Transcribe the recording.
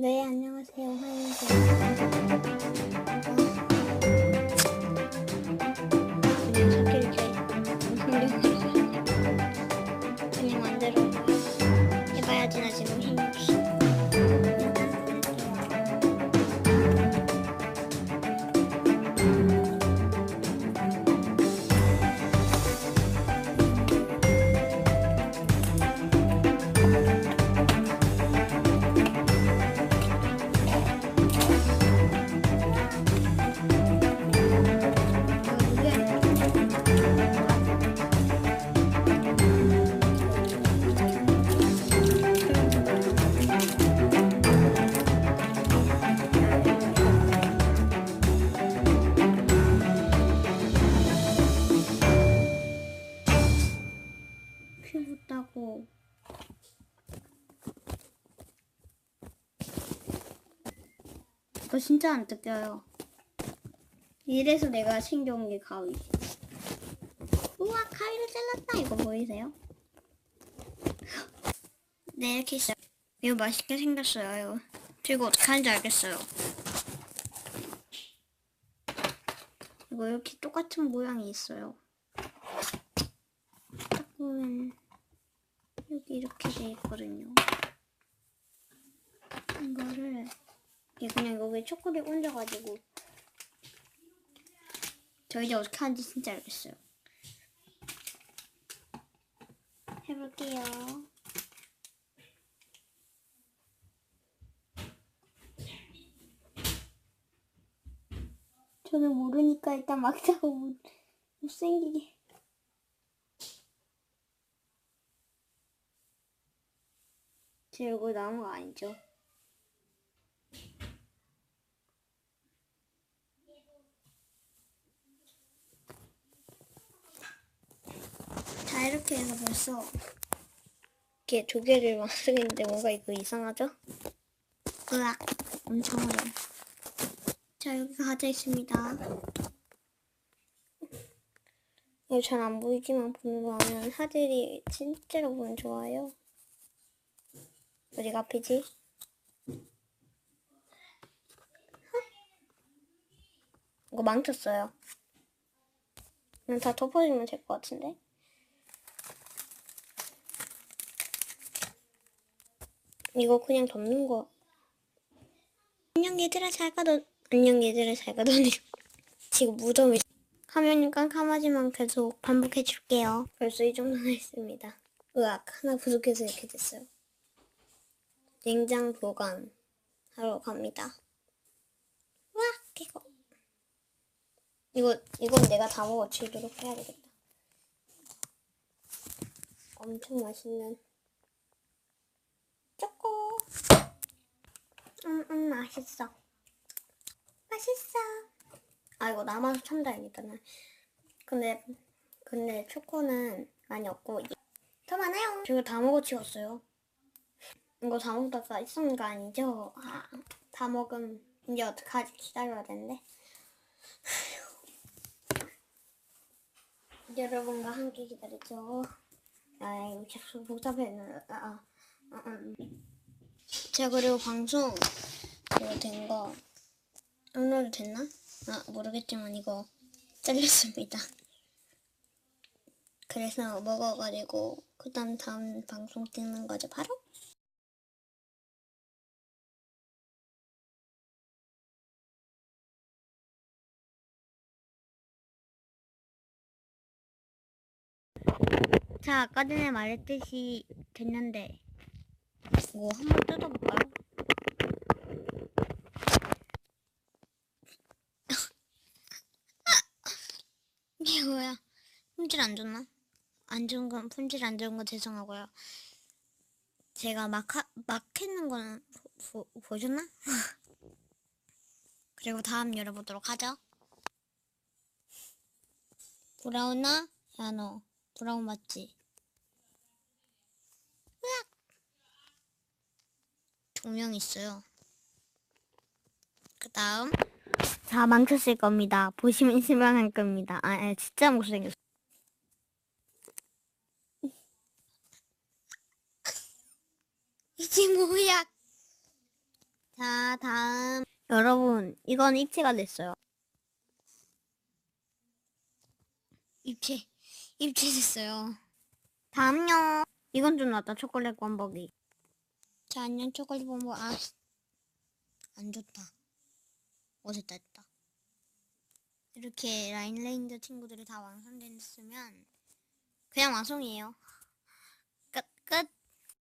네, 안녕하세요. 그냥 이거 진짜 안 뜯겨요. 이래서 내가 게 가위. 우와, 가위를 잘랐다. 이거 보이세요? 네, 이렇게 있어요. 이거 맛있게 생겼어요. 이거. 저 이거 어떻게 하는지 알겠어요. 이거 이렇게 똑같은 모양이 있어요. 딱 보면 여기 이렇게 돼 있거든요. 이거를 이게 그냥 여기 초콜릿 얹어가지고 저 이제 어떻게 하는지 진짜 알겠어요. 해볼게요. 저는 모르니까 일단 막자고 못, 못생기게. 제 얼굴 나온 거 아니죠? 해서 벌써 이렇게 두 개를 만들었는데 뭔가 이거 이상하죠? 으악 엄청 어려워 자 여기 과자 있습니다 이거 잘 안 보이지만 하면 하들이 진짜로 보면 좋아요 어디가 아프지? 이거 망쳤어요. 그냥 다 덮어주면 될 것 같은데? 이거 그냥 덮는 거. 안녕 얘들아 잘 가던. 안녕 얘들아 잘 가더니 지금 무덤이. 화면이 깜깜하지만 계속 반복해 줄게요. 벌써 이 정도나 했습니다. 으악 하나 부족해서 이렇게 됐어요. 냉장 보관 하러 갑니다. 와, 이거 이거 이건 내가 다 먹어 치도록 해야 되겠다. 엄청 맛있는 초코. 음, 음, 맛있어. 맛있어. 아, 이거 남아서 참 다행이다. 나. 근데 근데 초코는 많이 없고 더 많아요. 제가 다 먹어 치웠어요. 이거 다 먹다가 있었는 거 아니죠? 아, 다 먹음. 이제 어떡하지? 기다려야 되는데. 여러분과 함께 기다리죠. 아, 이거 계속 복잡해. 아, 아, 아, 음. 자, 그리고 방송 이거 된 거 업로드 됐나? 아, 모르겠지만 이거 잘렸습니다. 그래서 먹어가지고 그 다음 다음 방송 찍는 거죠, 바로? 자, 아까 전에 말했듯이 됐는데 이거 한번 뜯어볼까요? 이게 뭐야? 품질 안 좋나? 안 좋은 건 품질 안 좋은 거 죄송하고요. 제가 막, 하, 막 했는 거는 보, 보, 보셨나? 그리고 다음 열어보도록 하죠. 브라우나? 야, 너. 브라운 맞지? 으악! 두 명 있어요. 그 다음. 다 망쳤을 겁니다. 보시면 실망할 겁니다. 아, 아 진짜 못생겼어. 이게 뭐야? 자, 다음. 여러분, 이건 입체가 됐어요. 입체 입체 됐어요. 다음요. 이건 좀 낫다. 초콜릿 건버기. 자 안녕 초콜릿 본부 아안 좋다. 어 됐다 됐다. 이렇게 라인레인저 친구들이 다 완성됐으면 그냥 완성이에요. 끝 끝.